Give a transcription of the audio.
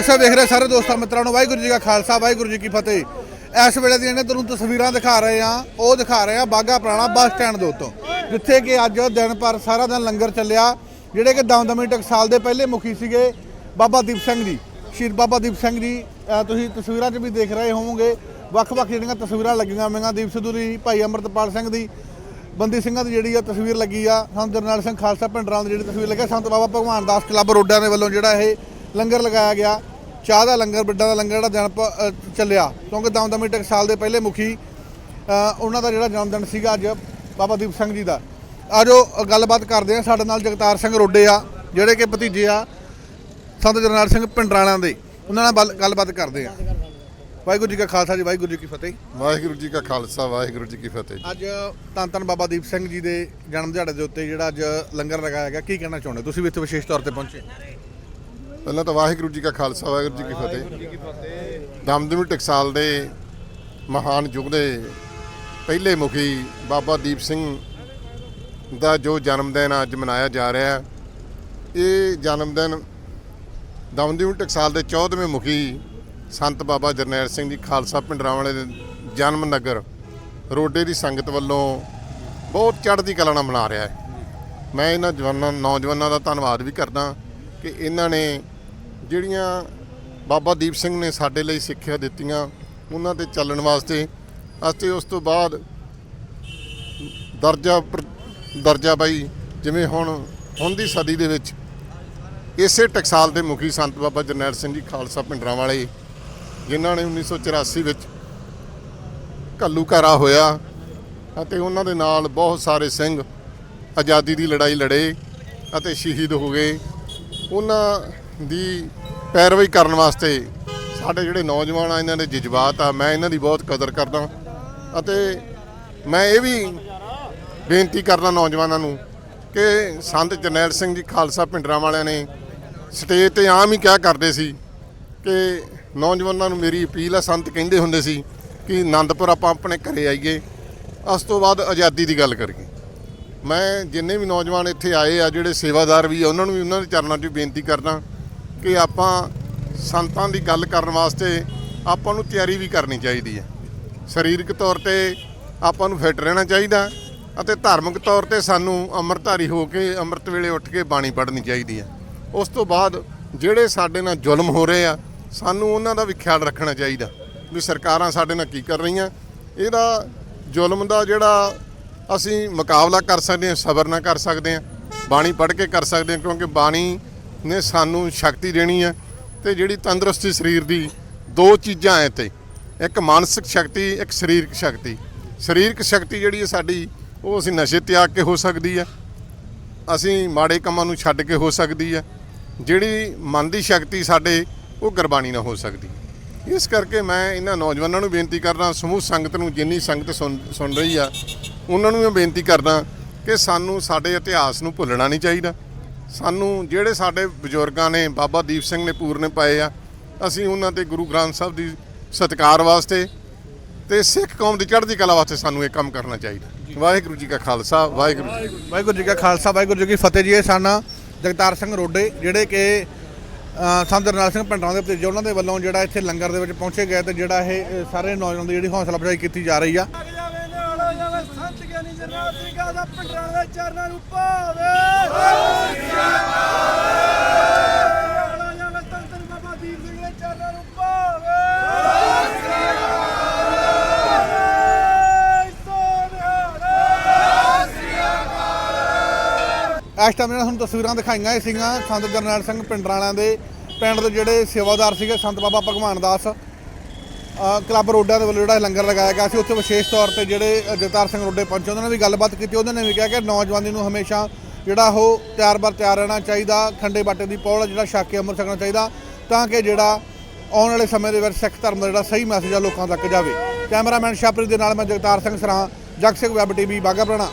Doctor ਸਾਹਿਬ ਦੇਖ ਰਹੇ ਸਾਰੇ ਦੋਸਤਾਂ ਮਿੱਤਰਾਂ ਨੂੰ, ਵਾਹਿਗੁਰੂ ਜੀ ਕਾ ਖਾਲਸਾ, ਵਾਹਿਗੁਰੂ ਜੀ ਕੀ ਫਤਿਹ। ਇਸ ਵੇਲੇ ਦੀਆਂ ਨੇ ਤੁਹਾਨੂੰ ਤਸਵੀਰਾਂ ਦਿਖਾ ਰਹੇ ਆ ਉਹ ਦਿਖਾ ਰਹੇ ਆ ਬਾਗਾ ਪੁਰਾਣਾ ਬੱਸ ਸਟੈਂਡ ਦੇ ਉੱਤੋਂ, ਜਿੱਥੇ ਕਿ ਅੱਜ ਦਿਨ ਭਰ ਸਾਰਾ ਦਿਨ ਲੰਗਰ ਚੱਲਿਆ, ਜਿਹੜੇ ਕਿ ਦਮਦਮੀ ਟਕਸਾਲ ਦੇ ਪਹਿਲੇ ਮੁਖੀ ਸੀਗੇ ਬਾਬਾ ਦੀਪ ਸਿੰਘ ਜੀ, ਸ਼ਹੀਦ ਬਾਬਾ ਦੀਪ ਸਿੰਘ ਜੀ ਤੁਸੀਂ ਤਸਵੀਰਾਂ 'ਚ ਵੀ ਦੇਖ ਰਹੇ ਹੋਵੋਗੇ, ਵੱਖ-ਵੱਖ ਜਿਹੜੀਆਂ ਤਸਵੀਰਾਂ ਲੱਗੀਆਂ ਹੋਈਆਂ, ਦੀਪ ਸਿੱਧੂ ਦੀ, ਭਾਈ ਅਮਰਤਪਾਲ ਸਿੰਘ ਦੀ, ਬੰਦੀ ਸਿੰਘਾਂ ਦੀ ਜਿਹੜੀ ਆ ਤਸਵੀਰ ਲੱਗੀ ਆ, ਸੰਤ ਜਰਨੈਲ ਸਿੰਘ ਖਾਲਸਾ ਪਿੰਡਰਾਂ ਦੀ ਜਿਹੜੀ ਤਸਵੀਰ ਲੱਗੀ ਸੰਤ ਬਾਬਾ ਭਗਵਾਨ ਦਾਸ ਕਲੱਬ ਰੋਡਾਂ ਦੇ ਵੱਲੋਂ ਜਿਹੜਾ ਇਹ ਲੰਗਰ ਲਗਾਇਆ ਗਿਆ ਚਾਹ ਦਾ ਲੰਗਰ ਬਿੱਡਾਂ ਦਾ ਲੰਗਰ ਜਿਹੜਾ ਅ, ਚੱਲਿਆ। ਕਿਉਂਕਿ ਦਮਦਮੀ ਟਕਸਾਲ ਦੇ ਪਹਿਲੇ ਮੁਖੀ ਉਹਨਾਂ ਦਾ ਜਿਹੜਾ ਜਨਮ ਦਿਨ ਸੀਗਾ ਅੱਜ ਬਾਬਾ ਦੀਪ ਸਿੰਘ ਜੀ ਦਾ। ਆਜੋ ਗੱਲਬਾਤ ਕਰਦੇ ਆ ਸਾਡੇ ਨਾਲ ਜਗਤਾਰ ਸਿੰਘ ਰੋਡੇ ਆ ਜਿਹੜੇ ਕਿ ਭਤੀਜੇ ਆ ਸੰਤ ਜਰਨੈਲ ਸਿੰਘ ਪਿੰਡਰਾਣਾ ਦੇ। ਉਹਨਾਂ ਨਾਲ ਗੱਲਬਾਤ ਕਰਦੇ ਆ ਵਾਹਿਗੁਰੂ ਜੀ ਕਾ ਖਾਲਸਾ ਜੀ ਵਾਹਿਗੁਰੂ ਜੀ ਕੀ ਫਤਿਹ। ਵਾਹਿਗੁਰੂ ਜੀ ਕਾ ਖਾਲਸਾ ਵਾਹਿਗੁਰੂ ਜੀ ਕੀ ਫਤਿਹ ਅੱਜ ਧੰਨ ਧੰਨ ਬਾਬਾ ਦੀਪ ਸਿੰਘ ਜੀ ਦੇ ਜਨਮ ਦਿਹਾੜੇ ਦੇ ਉੱਤੇ ਜਿਹੜਾ ਅੱਜ ਲੰਗਰ ਲਗਾਇਆ ਗਿਆ ਕੀ ਕਹਿਣਾ ਚਾਹੁੰਦੇ ਤੁਸੀਂ ਵੀ ਇੱਥੇ ਵਿਸ਼ੇਸ਼ ਤੌਰ ਤੇ ਪਹੁੰਚੇ। ਪਹਿਲਾਂ ਤਾਂ ਵਾਹਿਗੁਰੂ ਜੀ ਕਾ ਖਾਲਸਾ ਵਾਹਿਗੁਰੂ ਜੀ ਕੀ ਫਤਿਹ। ਦਮਦਮੀ ਟਕਸਾਲ ਦੇ ਮਹਾਨ ਯੁੱਗ ਦੇ ਪਹਿਲੇ ਮੁਖੀ ਬਾਬਾ ਦੀਪ ਸਿੰਘ ਦਾ ਜੋ ਜਨਮ ਦਿਨ ਅੱਜ ਮਨਾਇਆ ਜਾ ਰਿਹਾ ਹੈ ਇਹ ਜਨਮ ਦਿਨ ਦਮਦਮੀ ਟਕਸਾਲ ਦੇ 14ਵੇਂ ਮੁਖੀ ਸੰਤ ਬਾਬਾ ਜਰਨੈਲ ਸਿੰਘ ਜੀ ਖਾਲਸਾ ਪਿੰਡਰਾਵਾਲੇ ਦੇ ਜਨਮ ਨਗਰ ਰੋਡੇ ਦੀ ਸੰਗਤ ਵੱਲੋਂ ਬਹੁਤ ਚੜ੍ਹਦੀ ਕਲਾ ਨਾਲ ਮਨਾ ਰਿਹਾ ਹੈ। ਮੈਂ ਇਹਨਾਂ ਜਵਾਨਾਂ ਨੌਜਵਾਨਾਂ ਦਾ ਧੰਨਵਾਦ ਵੀ ਕਰਦਾ। ਕਿ ਇਹਨਾਂ ਨੇ ਜਿਹੜੀਆਂ ਬਾਬਾ ਦੀਪ ਸਿੰਘ ਨੇ ਸਾਡੇ ਲਈ ਸਿੱਖਿਆ ਦਿੱਤੀਆਂ, ਉਹਨਾਂ ਤੇ ਚੱਲਣ ਵਾਸਤੇ ਅਤੇ ਉਸ ਤੋਂ ਬਾਅਦ ਦਰਜਾ ਦਰਜਾ ਬਾਈ ਜਿਵੇਂ ਹੁਣ ਹੁਣ ਦੀ ਸਦੀ ਦੇ ਵਿੱਚ ਇਸੇ ਟਕਸਾਲ ਦੇ ਮੁਖੀ ਸੰਤ ਬਾਬਾ ਜਰਨੈਲ ਸਿੰਘ ਜੀ ਖਾਲਸਾ ਪਿੰਡਰਾਂ ਵਾਲੇ, ਜਿਨ੍ਹਾਂ ਨੇ 1984 ਵਿੱਚ ਘੱਲੂਘਾਰਾ ਹੋਇਆ ਅਤੇ ਉਹਨਾਂ ਦੇ ਨਾਲ ਬਹੁਤ ਸਾਰੇ ਸਿੰਘ ਆਜ਼ਾਦੀ ਦੀ ਲੜਾਈ ਲੜੇ ਅਤੇ ਸ਼ਹੀਦ ਹੋ ਗਏ। ਉਹਨਾਂ ਦੀ ਪੈਰਵਾਈ ਕਰਨ ਵਾਸਤੇ ਸਾਡੇ ਜਿਹੜੇ ਨੌਜਵਾਨ ਆ, ਇਹਨਾਂ ਦੇ ਜਜ਼ਬਾਤ ਆ, ਮੈਂ ਇਹਨਾਂ ਦੀ ਬਹੁਤ ਕਦਰ ਕਰਦਾ ਅਤੇ ਮੈਂ ਇਹ ਵੀ ਬੇਨਤੀ ਕਰਦਾ ਨੌਜਵਾਨਾਂ ਨੂੰ ਕਿ ਸੰਤ ਜਰਨੈਲ ਸਿੰਘ ਜੀ ਖਾਲਸਾ ਪਿੰਡਰਾਂ ਵਾਲਿਆਂ ਨੇ ਸਟੇਜ ਤੇ ਆਮ ਹੀ ਕਿਹਾ ਕਰਦੇ ਸੀ ਕਿ ਨੌਜਵਾਨਾਂ ਨੂੰ ਮੇਰੀ ਅਪੀਲ ਆ, ਸੰਤ ਕਹਿੰਦੇ ਹੁੰਦੇ ਸੀ ਕਿ ਆਨੰਦਪੁਰ ਆਪਾਂ ਆਪਣੇ ਘਰੇ ਆਈਏ, ਉਸ ਤੋਂ ਬਾਅਦ ਆਜ਼ਾਦੀ ਦੀ ਗੱਲ ਕਰੀਏ। ਮੈਂ ਜਿੰਨੇ ਵੀ ਨੌਜਵਾਨ ਇੱਥੇ ਆਏ ਆ, ਜਿਹੜੇ ਸੇਵਾਦਾਰ ਵੀ ਆ, ਉਹਨਾਂ ਨੂੰ ਵੀ ਉਹਨਾਂ ਦੇ ਚਰਨਾਂ 'ਚ ਬੇਨਤੀ ਕਰਦਾ ਕਿ ਆਪਾਂ ਸੰਤਾਂ ਦੀ ਗੱਲ ਕਰਨ ਵਾਸਤੇ ਆਪਾਂ ਨੂੰ ਤਿਆਰੀ ਵੀ ਕਰਨੀ ਚਾਹੀਦੀ ਹੈ। ਸਰੀਰਕ ਤੌਰ ਤੇ ਆਪਾਂ ਨੂੰ ਫਿੱਟ ਰਹਿਣਾ ਚਾਹੀਦਾ ਅਤੇ ਧਾਰਮਿਕ ਤੌਰ ਤੇ ਸਾਨੂੰ ਅੰਮ੍ਰਿਤਧਾਰੀ ਹੋ ਕੇ ਅੰਮ੍ਰਿਤ ਵੇਲੇ ਉੱਠ ਕੇ ਬਾਣੀ ਪੜ੍ਹਨੀ ਚਾਹੀਦੀ ਹੈ। ਉਸ ਤੋਂ ਬਾਅਦ ਜਿਹੜੇ ਸਾਡੇ ਨਾਲ ਜ਼ੁਲਮ ਹੋ ਰਹੇ ਆ, ਸਾਨੂੰ ਉਹਨਾਂ ਦਾ ਵੀ ਖਿਆਲ ਰੱਖਣਾ ਚਾਹੀਦਾ ਵੀ ਸਰਕਾਰਾਂ ਸਾਡੇ ਨਾਲ ਕੀ ਕਰ ਰਹੀਆਂ। ਇਹਦਾ ਜ਼ੁਲਮ ਦਾ ਜਿਹੜਾ ਅਸੀਂ ਮੁਕਾਬਲਾ ਕਰ ਸਕਦੇ ਹਾਂ, ਸਬਰ ਨਾਲ ਕਰ ਸਕਦੇ ਹਾਂ, ਬਾਣੀ ਪੜ੍ਹ ਕੇ ਕਰ ਸਕਦੇ ਹਾਂ, ਕਿਉਂਕਿ ਬਾਣੀ ਨੇ ਸਾਨੂੰ ਸ਼ਕਤੀ ਦੇਣੀ ਹੈ ਤੇ ਜਿਹੜੀ ਤੰਦਰੁਸਤੀ ਸਰੀਰ ਦੀ ਦੋ ਚੀਜ਼ਾਂ ਐ ਤੇ ਇੱਕ ਮਾਨਸਿਕ ਸ਼ਕਤੀ, ਇੱਕ ਸਰੀਰਕ ਸ਼ਕਤੀ। ਸਰੀਰਕ ਸ਼ਕਤੀ ਜਿਹੜੀ ਹੈ ਸਾਡੀ, ਉਹ ਅਸੀਂ ਨਸ਼ੇ ਤਿਆਗ ਕੇ ਹੋ ਸਕਦੀ ਹੈ। ਅਸੀਂ ਮਾੜੇ ਕੰਮਾਂ ਨੂੰ ਛੱਡ ਕੇ ਹੋ ਸਕਦੀ ਹੈ। ਜਿਹੜੀ ਮਨ ਦੀ ਸ਼ਕਤੀ ਸਾਡੇ, ਉਹ ਗੁਰਬਾਣੀ ਨਾਲ ਹੋ ਸਕਦੀ ਇਸ ਕਰਕੇ ਮੈਂ ਇਹਨਾਂ ਨੌਜਵਾਨਾਂ ਨੂੰ ਬੇਨਤੀ ਕਰਦਾ, ਸਮੂਹ ਸੰਗਤ ਨੂੰ ਜਿੰਨੀ ਸੰਗਤ ਸੁਣ ਸੁਣ ਰਹੀ ਆ ਉਹਨਾਂ ਨੂੰ ਮੈਂ ਬੇਨਤੀ ਕਰਦਾ ਕਿ ਸਾਨੂੰ ਸਾਡੇ ਇਤਿਹਾਸ ਨੂੰ ਭੁੱਲਣਾ ਨਹੀਂ ਚਾਹੀਦਾ। ਸਾਨੂੰ ਜਿਹੜੇ ਸਾਡੇ ਬਜ਼ੁਰਗਾਂ ਨੇ ਬਾਬਾ ਦੀਪ ਸਿੰਘ ਨੇ ਪੂਰਨੇ ਪਾਏ ਆ ਅਸੀਂ ਉਹਨਾਂ ਤੇ ਗੁਰੂ ਗ੍ਰੰਥ ਸਾਹਿਬ ਦੀ ਸਤਿਕਾਰ ਵਾਸਤੇ ਤੇ ਸਿੱਖ ਕੌਮ ਦੀ ਚੜ੍ਹਦੀ ਕਲਾ ਵਾਸਤੇ ਸਾਨੂੰ ਇਹ ਕੰਮ ਕਰਨਾ ਚਾਹੀਦਾ। ਵਾਹਿਗੁਰੂ ਜੀ ਕਾ ਖਾਲਸਾ ਵਾਹਿਗੁਰੂ। ਵਾਹਿਗੁਰੂ ਜੀ ਕਾ ਖਾਲਸਾ ਵਾਹਿਗੁਰੂ ਜੀ ਕੀ ਫਤਿਹ ਜੀ। ਇਹ ਸਨ ਜਗਤਾਰ ਸਿੰਘ ਰੋਡੇ ਜਿਹੜੇ ਕਿ ਸੰਤ ਜਰਨੈਲ ਸਿੰਘ ਪਿੰਡਾਂ ਦੇ ਭਤੀਜੇ ਉਹਨਾਂ ਦੇ ਵੱਲੋਂ ਜਿਹੜਾ ਇੱਥੇ ਲੰਗਰ ਦੇ ਵਿੱਚ ਪਹੁੰਚੇ ਗਏ ਤੇ ਜਿਹੜਾ ਇਹ ਸਾਰੇ ਨੌਜਵਾਨ ਦੀ ਜਿਹੜੀ ਹੌਸਲਾ ਅਫਜ਼ਾਈ ਕੀਤੀ ਜਾ ਰਹੀ ਆ। ਸੰਤ ਗਿਆਨੀ ਜਰਨੈਲ ਸਿੰਘ ਦਾ ਪਿੰਡਾਂ ਦੇ ਚਰਨਾਂ ਨੂੰ ਪਾਵੇ ਚਰਨਾਂ ਨੂੰ ਪਾਵੇ ਇਸ ਟਾਈਮ ਜਿਹੜਾ ਤੁਹਾਨੂੰ ਤਸਵੀਰਾਂ ਦਿਖਾਈਆਂ ਇਹ ਸੀਗੀਆਂ ਸੰਤ ਜਰਨੈਲ ਸਿੰਘ ਪਿੰਡਰਾਲਿਆਂ ਦੇ, ਪਿੰਡ ਦੇ ਜਿਹੜੇ ਸੇਵਾਦਾਰ ਸੀਗੇ ਸੰਤ ਬਾਬਾ ਭਗਵਾਨ ਦਾਸ। ਕਲੱਬ ਰੋਡਾਂ ਦੇ ਵੱਲੋਂ ਜਿਹੜਾ ਲੰਗਰ ਲਗਾਇਆ ਗਿਆ ਸੀ, ਉੱਥੇ ਵਿਸ਼ੇਸ਼ ਤੌਰ ਤੇ ਜਿਹੜੇ ਜਗਤਾਰ ਸਿੰਘ ਰੋਡੇ ਪਹੁੰਚੇ, ਉਹਨਾਂ ਨੇ ਵੀ ਗੱਲਬਾਤ ਕੀਤੀ, ਉਹਨਾਂ ਨੇ ਵੀ ਕਿਹਾ ਕਿ ਨੌਜਵਾਨੀ ਨੂੰ ਹਮੇਸ਼ਾ ਜਿਹੜਾ ਉਹ ਤਿਆਰ ਬਰ ਤਿਆਰ ਰਹਿਣਾ ਚਾਹੀਦਾ, ਖੰਡੇ ਬਾਟੇ ਦੀ ਪੌਲ ਜਿਹੜਾ ਛੱਕ ਕੇ ਅੰਮ੍ਰਿਤ ਛਕਣਾ ਚਾਹੀਦਾ, ਤਾਂ ਕਿ ਜਿਹੜਾ ਆਉਣ ਵਾਲੇ ਸਮੇਂ ਦੇ ਵਿੱਚ ਸਿੱਖ ਧਰਮ ਦਾ ਜਿਹੜਾ ਸਹੀ ਮੈਸੇਜ ਆ, ਲੋਕਾਂ ਤੱਕ ਜਾਵੇ। ਕੈਮਰਾਮੈਨ ਸ਼ਾਪਰੀ ਦੇ ਨਾਲ ਮੈਂ ਜਗਤਾਰ ਸਿੰਘ ਸਰਾਂ ਜਗ ਸਿੰਘ ਵੈਬ ਟੀਵੀ ਬਾਗਾ ਪੁਰਾਣਾ।